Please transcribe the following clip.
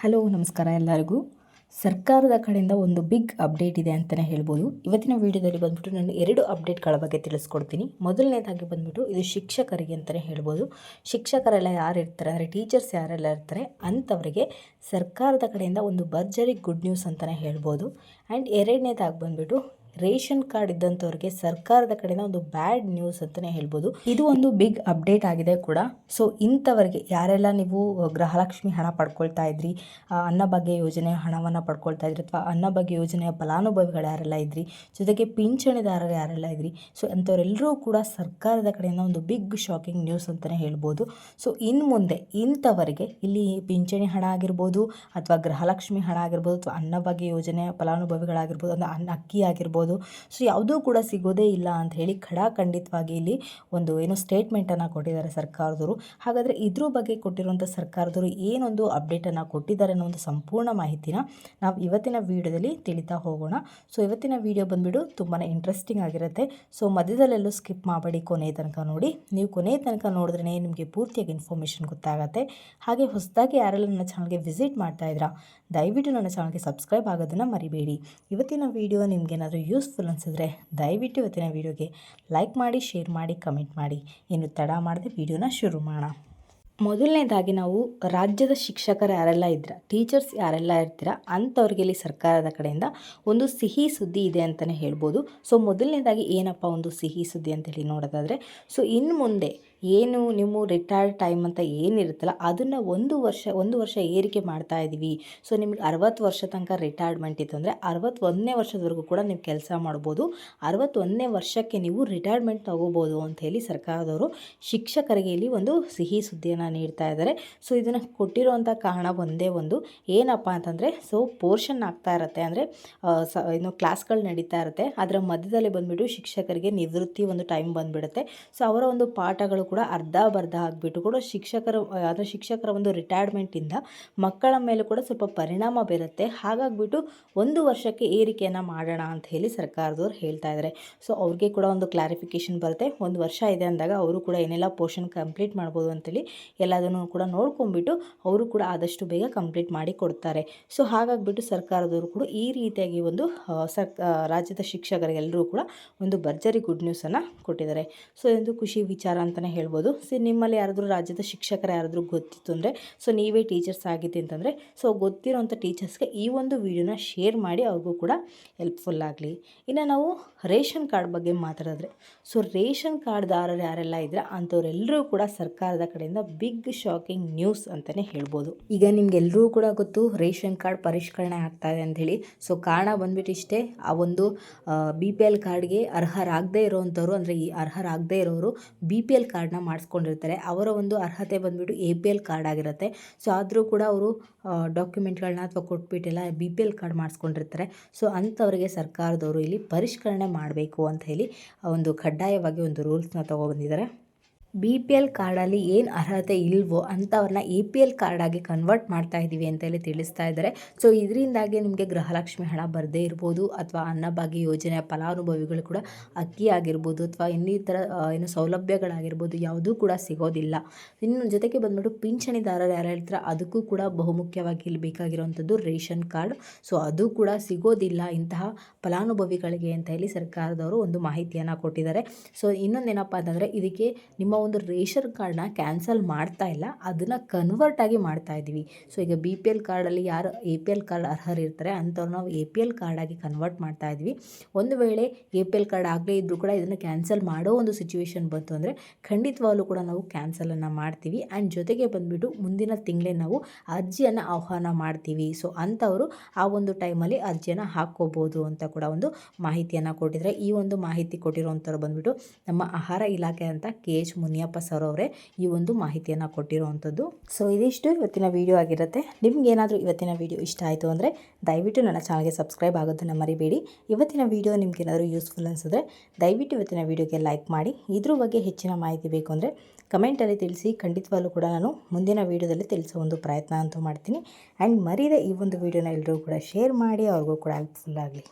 Hello, ನಮಸ್ಕಾರ ಎಲ್ಲರಿಗೂ. ಸರ್ಕಾರದ ಕಡೆಯಿಂದ ಒಂದು ಬಿಗ್ ಅಪ್ಡೇಟ್ ಇದೆ ಅಂತಲೇ ಹೇಳ್ಬೋದು. ಇವತ್ತಿನ ವಿಡಿಯೋದಲ್ಲಿ ಬಂದ್ಬಿಟ್ಟು ನಾನು ಎರಡು ಅಪ್ಡೇಟ್ಗಳ ಬಗ್ಗೆ ತಿಳಿಸ್ಕೊಡ್ತೀನಿ. ಮೊದಲನೇದಾಗಿ ಬಂದ್ಬಿಟ್ಟು ಇದು ಶಿಕ್ಷಕರಿಗೆ ಅಂತಲೇ ಹೇಳ್ಬೋದು. ಶಿಕ್ಷಕರೆಲ್ಲ ಯಾರು ಇರ್ತಾರೆ, ಅಂದರೆ ಟೀಚರ್ಸ್ ಯಾರೆಲ್ಲ ಇರ್ತಾರೆ, ಅಂಥವರಿಗೆ ಸರ್ಕಾರದ ಕಡೆಯಿಂದ ಒಂದು ಭರ್ಜರಿ ಗುಡ್ ನ್ಯೂಸ್ ಅಂತಲೇ ಹೇಳ್ಬೋದು. ಆ್ಯಂಡ್ ಎರಡನೇದಾಗಿ ಬಂದ್ಬಿಟ್ಟು ರೇಷನ್ ಕಾರ್ಡ್ ಇದ್ದಂಥವ್ರಿಗೆ ಸರ್ಕಾರದ ಕಡೆಯಿಂದ ಒಂದು ಬ್ಯಾಡ್ ನ್ಯೂಸ್ ಅಂತಲೇ ಹೇಳ್ಬೋದು. ಇದು ಒಂದು ಬಿಗ್ ಅಪ್ಡೇಟ್ ಆಗಿದೆ ಕೂಡ. ಸೊ ಇಂಥವರಿಗೆ ಯಾರೆಲ್ಲ ನೀವು ಗೃಹಲಕ್ಷ್ಮಿ ಹಣ ಪಡ್ಕೊಳ್ತಾ ಇದ್ರಿ ಅನ್ನಭಾಗ್ಯ ಯೋಜನೆ ಹಣವನ್ನು ಪಡ್ಕೊಳ್ತಾ ಇದ್ರಿ ಅಥವಾ ಅನ್ನಭಾಗ್ಯ ಯೋಜನೆಯ ಫಲಾನುಭವಿಗಳು ಯಾರೆಲ್ಲ ಇದ್ರಿ, ಜೊತೆಗೆ ಪಿಂಚಣಿದಾರರು ಯಾರೆಲ್ಲ ಇದ್ರಿ ಸೊ ಅಂಥವರೆಲ್ಲರೂ ಕೂಡ ಸರ್ಕಾರದ ಕಡೆಯಿಂದ ಒಂದು ಬಿಗ್ ಶಾಕಿಂಗ್ ನ್ಯೂಸ್ ಅಂತಲೇ ಹೇಳ್ಬೋದು. ಸೊ ಇನ್ನು ಮುಂದೆ ಇಂಥವರಿಗೆ ಇಲ್ಲಿ ಪಿಂಚಣಿ ಹಣ ಆಗಿರ್ಬೋದು ಅಥವಾ ಗೃಹಲಕ್ಷ್ಮಿ ಹಣ ಆಗಿರ್ಬೋದು ಅಥವಾ ಅನ್ನಭಾಗ್ಯ ಯೋಜನೆಯ ಫಲಾನುಭವಿಗಳಾಗಿರ್ಬೋದು, ಅಂದರೆ ಅನ್ನ ಅಕ್ಕಿ ಆಗಿರ್ಬೋದು ಸೊ ಯಾವುದೂ ಕೂಡ ಸಿಗೋದೇ ಇಲ್ಲ ಅಂತ ಹೇಳಿ ಖಡಾಖಂಡಿತವಾಗಿ ಇಲ್ಲಿ ಒಂದು ಏನು ಸ್ಟೇಟ್ಮೆಂಟನ್ನು ಕೊಟ್ಟಿದ್ದಾರೆ ಸರ್ಕಾರದವರು. ಹಾಗಾದರೆ ಇದ್ರ ಬಗ್ಗೆ ಕೊಟ್ಟಿರುವಂಥ ಸರ್ಕಾರದವರು ಏನೊಂದು ಅಪ್ಡೇಟನ್ನು ಕೊಟ್ಟಿದ್ದಾರೆ ಅನ್ನೋ ಒಂದು ಸಂಪೂರ್ಣ ಮಾಹಿತಿನ ನಾವು ಇವತ್ತಿನ ವಿಡಿಯೋದಲ್ಲಿ ತಿಳಿತಾ ಹೋಗೋಣ. ಸೊ ಇವತ್ತಿನ ವಿಡಿಯೋ ಬಂದ್ಬಿಟ್ಟು ತುಂಬಾ ಇಂಟ್ರೆಸ್ಟಿಂಗ್ ಆಗಿರುತ್ತೆ. ಸೊ ಮಧ್ಯದಲ್ಲೆಲ್ಲೂ ಸ್ಕಿಪ್ ಮಾಡಬೇಡಿ ಕೊನೆ ತನಕ ನೋಡಿ. ನೀವು ಕೊನೆ ತನಕ ನೋಡಿದ್ರೆ ನಿಮಗೆ ಪೂರ್ತಿಯಾಗಿ ಇನ್ಫಾರ್ಮೇಷನ್ ಗೊತ್ತಾಗುತ್ತೆ. ಹಾಗೆ ಹೊಸದಾಗಿ ಯಾರೆಲ್ಲ ನನ್ನ ಚಾನಲ್ಗೆ ವಿಸಿಟ್ ಮಾಡ್ತಾ ಇದ್ದೀರಾ ದಯವಿಟ್ಟು ನನ್ನ ಚಾನಲ್ಗೆ ಸಬ್ಸ್ಕ್ರೈಬ್ ಆಗೋದನ್ನು ಮರಿಬೇಡಿ. ಇವತ್ತಿನ ವಿಡಿಯೋ ನಿಮಗೇನಾದರೂ ಯೂಸ್ಫುಲ್ ಅನಿಸಿದ್ರೆ ದಯವಿಟ್ಟು ಇವತ್ತಿನ ವಿಡಿಯೋಗೆ ಲೈಕ್ ಮಾಡಿ, ಶೇರ್ ಮಾಡಿ, ಕಮೆಂಟ್ ಮಾಡಿ. ಇನ್ನು ತಡ ಮಾಡದೆ ವಿಡಿಯೋನ ಶುರು ಮಾಡೋಣ. ಮೊದಲನೇದಾಗಿ ನಾವು ರಾಜ್ಯದ ಶಿಕ್ಷಕರು ಯಾರೆಲ್ಲ ಇದ್ದೀರ, ಟೀಚರ್ಸ್ ಯಾರೆಲ್ಲ ಇರ್ತೀರ, ಅಂಥವ್ರಿಗೆ ಇಲ್ಲಿ ಸರ್ಕಾರದ ಕಡೆಯಿಂದ ಒಂದು ಸಿಹಿ ಸುದ್ದಿ ಇದೆ ಅಂತಲೇ ಹೇಳ್ಬೋದು. ಸೊ, ಮೊದಲನೇದಾಗಿ ಏನಪ್ಪ ಒಂದು ಸಿಹಿ ಸುದ್ದಿ ಅಂತೇಳಿ ನೋಡೋದಾದರೆ, ಸೊ, ಇನ್ನು ಮುಂದೆ ಏನು ನಿಮ್ಮ ರಿಟೈರ್ಡ್ ಟೈಮ್ ಅಂತ ಏನಿರುತ್ತಲ್ಲ, ಅದನ್ನು ಒಂದು ವರ್ಷ ಒಂದು ವರ್ಷ ಏರಿಕೆ ಮಾಡ್ತಾ ಇದ್ದೀವಿ ಸೊ ನಿಮ್ಗೆ ಅರವತ್ತು ವರ್ಷ ತನಕ ರಿಟೈರ್ಡ್ಮೆಂಟ್ ಇತ್ತು ಅಂದರೆ ಅರವತ್ತೊಂದನೇ ವರ್ಷದವರೆಗೂ ಕೂಡ ನೀವು ಕೆಲಸ ಮಾಡ್ಬೋದು. ಅರವತ್ತೊಂದನೇ ವರ್ಷಕ್ಕೆ ನೀವು ರಿಟೈರ್ಮೆಂಟ್ ತಗೋಬೋದು ಹೇಳಿ ಸರ್ಕಾರದವರು ಶಿಕ್ಷಕರಿಗೆ ಇಲ್ಲಿ ಒಂದು ಸಿಹಿ ಸುದ್ದಿಯನ್ನು ನೀಡ್ತಾ ಇದ್ದಾರೆ. ಸೊ ಇದನ್ನು ಕೊಟ್ಟಿರುವಂಥ ಕಾರಣ ಒಂದೇ ಒಂದು. ಏನಪ್ಪ ಅಂತಂದರೆ ಸೊ ಪೋರ್ಷನ್ ಆಗ್ತಾ ಇರುತ್ತೆ ಅಂದರೆ ಸ ಏನು ಕ್ಲಾಸ್ಗಳು ನಡೀತಾ ಇರುತ್ತೆ. ಅದರ ಮಧ್ಯದಲ್ಲಿ ಬಂದುಬಿಟ್ಟು ಶಿಕ್ಷಕರಿಗೆ ನಿವೃತ್ತಿ ಒಂದು ಟೈಮ್ ಬಂದುಬಿಡುತ್ತೆ. ಸೊ ಅವರ ಒಂದು ಪಾಠಗಳು ಕೂಡ ಅರ್ಧ ಬರ್ಧ ಆಗಿಬಿಟ್ಟು ಕೂಡ ಶಿಕ್ಷಕರ ಅಂದರೆ ಶಿಕ್ಷಕರ ಒಂದು ರಿಟೈರ್ಮೆಂಟಿಂದ ಮಕ್ಕಳ ಮೇಲೆ ಕೂಡ ಸ್ವಲ್ಪ ಪರಿಣಾಮ ಬೀರುತ್ತೆ. ಹಾಗಾಗ್ಬಿಟ್ಟು ಒಂದು ವರ್ಷಕ್ಕೆ ಏರಿಕೆಯನ್ನು ಮಾಡೋಣ ಅಂತ ಹೇಳಿ ಸರ್ಕಾರದವ್ರು ಹೇಳ್ತಾ ಇದ್ದಾರೆ ಸೊ ಅವ್ರಿಗೆ ಕೂಡ ಒಂದು ಕ್ಲಾರಿಫಿಕೇಷನ್ ಬರುತ್ತೆ. ಒಂದು ವರ್ಷ ಇದೆ ಅಂದಾಗ ಅವರು ಕೂಡ ಏನೆಲ್ಲ ಪೋರ್ಷನ್ ಕಂಪ್ಲೀಟ್ ಮಾಡ್ಬೋದು ಅಂತೇಳಿ ಎಲ್ಲದನ್ನು ಕೂಡ ನೋಡ್ಕೊಂಡ್ಬಿಟ್ಟು ಅವರು ಕೂಡ ಆದಷ್ಟು ಬೇಗ ಕಂಪ್ಲೀಟ್ ಮಾಡಿ ಕೊಡ್ತಾರೆ. ಸೊ ಹಾಗಾಗ್ಬಿಟ್ಟು ಸರ್ಕಾರದವರು ಕೂಡ ಈ ರೀತಿಯಾಗಿ ಒಂದು ಸರ್ ರಾಜ್ಯದ ಶಿಕ್ಷಕರಿಗೆಲ್ಲರೂ ಕೂಡ ಒಂದು ಭರ್ಜರಿ ಗುಡ್ ನ್ಯೂಸನ್ನು ಕೊಟ್ಟಿದ್ದಾರೆ. ಸೊ ಇದೊಂದು ಖುಷಿ ವಿಚಾರ ಅಂತಲೇ ಹೇಳ್ಬೋದು. ಸೊ ನಿಮ್ಮಲ್ಲಿ ಯಾರಾದರೂ ರಾಜ್ಯದ ಶಿಕ್ಷಕರು ಯಾರಾದರೂ ಗೊತ್ತಿತ್ತು ಅಂದರೆ ಸೊ ನೀವೇ ಟೀಚರ್ಸ್ ಆಗಿದ್ದೆ ಅಂತಂದರೆ ಸೊ ಗೊತ್ತಿರೋಂಥ ಟೀಚರ್ಸ್ಗೆ ಈ ಒಂದು ವಿಡಿಯೋನ ಶೇರ್ ಮಾಡಿ ಅವ್ರಿಗೂ ಕೂಡ ಹೆಲ್ಪ್ಫುಲ್ ಆಗಲಿ. ಇನ್ನು ನಾವು ರೇಷನ್ ಕಾರ್ಡ್ ಬಗ್ಗೆ ಮಾತಾಡಿದ್ರೆ ಸೊ ರೇಷನ್ ಕಾರ್ಡ್ದಾರರು ಯಾರೆಲ್ಲ ಇದ್ರೆ ಅಂಥವರೆಲ್ಲರೂ ಕೂಡ ಸರ್ಕಾರದ ಕಡೆಯಿಂದ ಬಿಗ್ ಶಾಕಿಂಗ್ ನ್ಯೂಸ್ ಅಂತಲೇ ಹೇಳ್ಬೋದು. ಈಗ ನಿಮ್ಗೆಲ್ಲರೂ ಕೂಡ ಗೊತ್ತು, ರೇಷನ್ ಕಾರ್ಡ್ ಪರಿಷ್ಕರಣೆ ಆಗ್ತಾ ಇದೆ ಅಂಥೇಳಿ. ಸೊ ಕಾರಣ ಬಂದ್ಬಿಟ್ಟು ಇಷ್ಟೇ, ಆ ಒಂದು ಬಿ ಪಿ ಎಲ್ ಕಾರ್ಡ್ಗೆ ಅರ್ಹರಾಗದೇ ಇರೋವಂಥವ್ರು ಅಂದರೆ ಈ ಅರ್ಹರಾಗದೇ ಇರೋರು ಬಿ ಪಿ ಎಲ್ ಕಾರ್ಡ್ನ ಮಾಡಿಸ್ಕೊಂಡಿರ್ತಾರೆ. ಅವರ ಒಂದು ಅರ್ಹತೆ ಬಂದ್ಬಿಟ್ಟು ಎ ಪಿ ಎಲ್ ಕಾರ್ಡ್ ಆಗಿರುತ್ತೆ. ಸೊ, ಆದರೂ ಕೂಡ ಅವರು ಡಾಕ್ಯುಮೆಂಟ್ಗಳನ್ನ ಅಥವಾ ಕೊಟ್ಬಿಟ್ಟೆಲ್ಲ ಬಿ ಪಿ ಎಲ್ ಕಾರ್ಡ್ ಮಾಡಿಸ್ಕೊಂಡಿರ್ತಾರೆ. ಸೊ, ಅಂಥವರಿಗೆ ಸರ್ಕಾರದವರು ಇಲ್ಲಿ ಪರಿಷ್ಕರಣೆ ಮಾಡಬೇಕು ಅಂತ ಹೇಳಿ ಒಂದು ಕಡ್ಡಾಯವಾಗಿ ಒಂದು ರೂಲ್ಸ್ನ ತೊಗೊಬಂದಿದ್ದಾರೆ ಬಿ ಪಿ ಎಲ್ ಕಾರ್ಡಲ್ಲಿ ಏನು ಅರ್ಹತೆ ಇಲ್ವೋ ಅಂಥವ್ರನ್ನ ಎ ಪಿ ಎಲ್ ಕಾರ್ಡಾಗಿ ಕನ್ವರ್ಟ್ ಮಾಡ್ತಾ ಇದ್ದೀವಿ ಅಂತ ಹೇಳಿ ತಿಳಿಸ್ತಾ ಇದ್ದಾರೆ. ಸೊ ಇದರಿಂದಾಗಿ ನಿಮಗೆ ಗೃಹಲಕ್ಷ್ಮಿ ಹಣ ಬರದೇ ಇರ್ಬೋದು ಅಥವಾ ಅನ್ನಭಾಗ್ಯ ಯೋಜನೆಯ ಫಲಾನುಭವಿಗಳು ಕೂಡ ಅಕ್ಕಿ ಆಗಿರ್ಬೋದು ಅಥವಾ ಇನ್ನಿತರ ಏನು ಸೌಲಭ್ಯಗಳಾಗಿರ್ಬೋದು ಯಾವುದೂ ಕೂಡ ಸಿಗೋದಿಲ್ಲ. ಇನ್ನು ಜೊತೆಗೆ ಬಂದ್ಬಿಟ್ಟು ಪಿಂಚಣಿದಾರರು ಯಾರು ಹೇಳ್ತಾರೆ, ಅದಕ್ಕೂ ಕೂಡ ಬಹುಮುಖ್ಯವಾಗಿ ಇಲ್ಲಿ ಬೇಕಾಗಿರುವಂಥದ್ದು ರೇಷನ್ ಕಾರ್ಡ್. ಸೊ ಅದು ಕೂಡ ಸಿಗೋದಿಲ್ಲ ಇಂತಹ ಫಲಾನುಭವಿಗಳಿಗೆ ಅಂತ ಹೇಳಿ ಸರ್ಕಾರದವರು ಒಂದು ಮಾಹಿತಿಯನ್ನು ಕೊಟ್ಟಿದ್ದಾರೆ. ಸೊ ಇನ್ನೊಂದೇನಪ್ಪ ಅಂತಂದರೆ, ಇದಕ್ಕೆ ನಿಮ್ಮ ಒಂದು ರೇಷನ್ ಕಾರ್ಡ್ನ ಕ್ಯಾನ್ಸಲ್ ಮಾಡ್ತಾ ಇಲ್ಲ, ಅದನ್ನು ಕನ್ವರ್ಟ್ ಆಗಿ ಮಾಡ್ತಾ ಇದ್ದೀವಿ ಸೊ ಈಗ ಬಿ ಪಿ ಎಲ್ ಕಾರ್ಡಲ್ಲಿ ಯಾರು ಎ ಪಿ ಎಲ್ ಕಾರ್ಡ್ ಅರ್ಹರಿರ್ತಾರೆ ಅಂಥವ್ರು ನಾವು ಎ ಪಿ ಎಲ್ ಕಾರ್ಡಾಗಿ ಕನ್ವರ್ಟ್ ಮಾಡ್ತಾ ಇದ್ವಿ. ಒಂದು ವೇಳೆ ಎ ಪಿ ಎಲ್ ಕಾರ್ಡ್ ಆಗಲೇ ಇದ್ದರೂ ಕೂಡ ಇದನ್ನು ಕ್ಯಾನ್ಸಲ್ ಮಾಡೋ ಒಂದು ಸಿಚುವೇಶನ್ ಬಂತು ಅಂದರೆ ಖಂಡಿತವಾಗ್ಲೂ ಕೂಡ ನಾವು ಕ್ಯಾನ್ಸಲನ್ನು ಮಾಡ್ತೀವಿ. ಆ್ಯಂಡ್ ಜೊತೆಗೆ ಬಂದುಬಿಟ್ಟು ಮುಂದಿನ ತಿಂಗಳೇ ನಾವು ಅರ್ಜಿಯನ್ನು ಆಹ್ವಾನ ಮಾಡ್ತೀವಿ. ಸೊ ಅಂಥವರು ಆ ಒಂದು ಟೈಮಲ್ಲಿ ಅರ್ಜಿಯನ್ನು ಹಾಕ್ಕೋಬೋದು ಅಂತ ಕೂಡ ಒಂದು ಮಾಹಿತಿಯನ್ನು ಕೊಟ್ಟಿದ್ದಾರೆ. ಈ ಒಂದು ಮಾಹಿತಿ ಕೊಟ್ಟಿರೋವಂಥವ್ರು ಬಂದುಬಿಟ್ಟು ನಮ್ಮ ಆಹಾರ ಇಲಾಖೆ ಅಂತ ಕೆ ಎಚ್ ಮುನಿಯಪ್ಪ ಸರ್ ಅವರೇ ಈ ಒಂದು ಮಾಹಿತಿಯನ್ನು ಕೊಟ್ಟಿರುವಂಥದ್ದು. ಸೊ ಇದಿಷ್ಟು ಇವತ್ತಿನ ವಿಡಿಯೋ ಆಗಿರುತ್ತೆ. ನಿಮ್ಗೆ ಏನಾದರೂ ಇವತ್ತಿನ ವಿಡಿಯೋ ಇಷ್ಟ ಆಯಿತು ಅಂದರೆ ದಯವಿಟ್ಟು ನನ್ನ ಚಾನಲ್ಗೆ ಸಬ್ಸ್ಕ್ರೈಬ್ ಆಗೋದನ್ನು ಮರಿಬೇಡಿ. ಇವತ್ತಿನ ವಿಡಿಯೋ ನಿಮ್ಗೆ ಏನಾದರೂ ಯೂಸ್ಫುಲ್ ಅನಿಸಿದ್ರೆ ದಯವಿಟ್ಟು ಇವತ್ತಿನ ವಿಡಿಯೋಗೆ ಲೈಕ್ ಮಾಡಿ. ಇದ್ರ ಬಗ್ಗೆ ಹೆಚ್ಚಿನ ಮಾಹಿತಿ ಬೇಕು ಅಂದರೆ ಕಮೆಂಟಲ್ಲಿ ತಿಳಿಸಿ. ಖಂಡಿತವಾಗ್ಲೂ ಕೂಡ ನಾನು ಮುಂದಿನ ವೀಡಿಯೋದಲ್ಲಿ ತಿಳಿಸೋ ಒಂದು ಪ್ರಯತ್ನ ಅಂತೂ ಮಾಡ್ತೀನಿ. ಆ್ಯಂಡ್ ಮರೀದೆ ಈ ಒಂದು ವಿಡಿಯೋನ ಎಲ್ಲರೂ ಕೂಡ ಶೇರ್ ಮಾಡಿ. ಅವ್ರಿಗೂ ಕೂಡ ಹೆಲ್ಪ್ಫುಲ್ ಆಗಲಿ.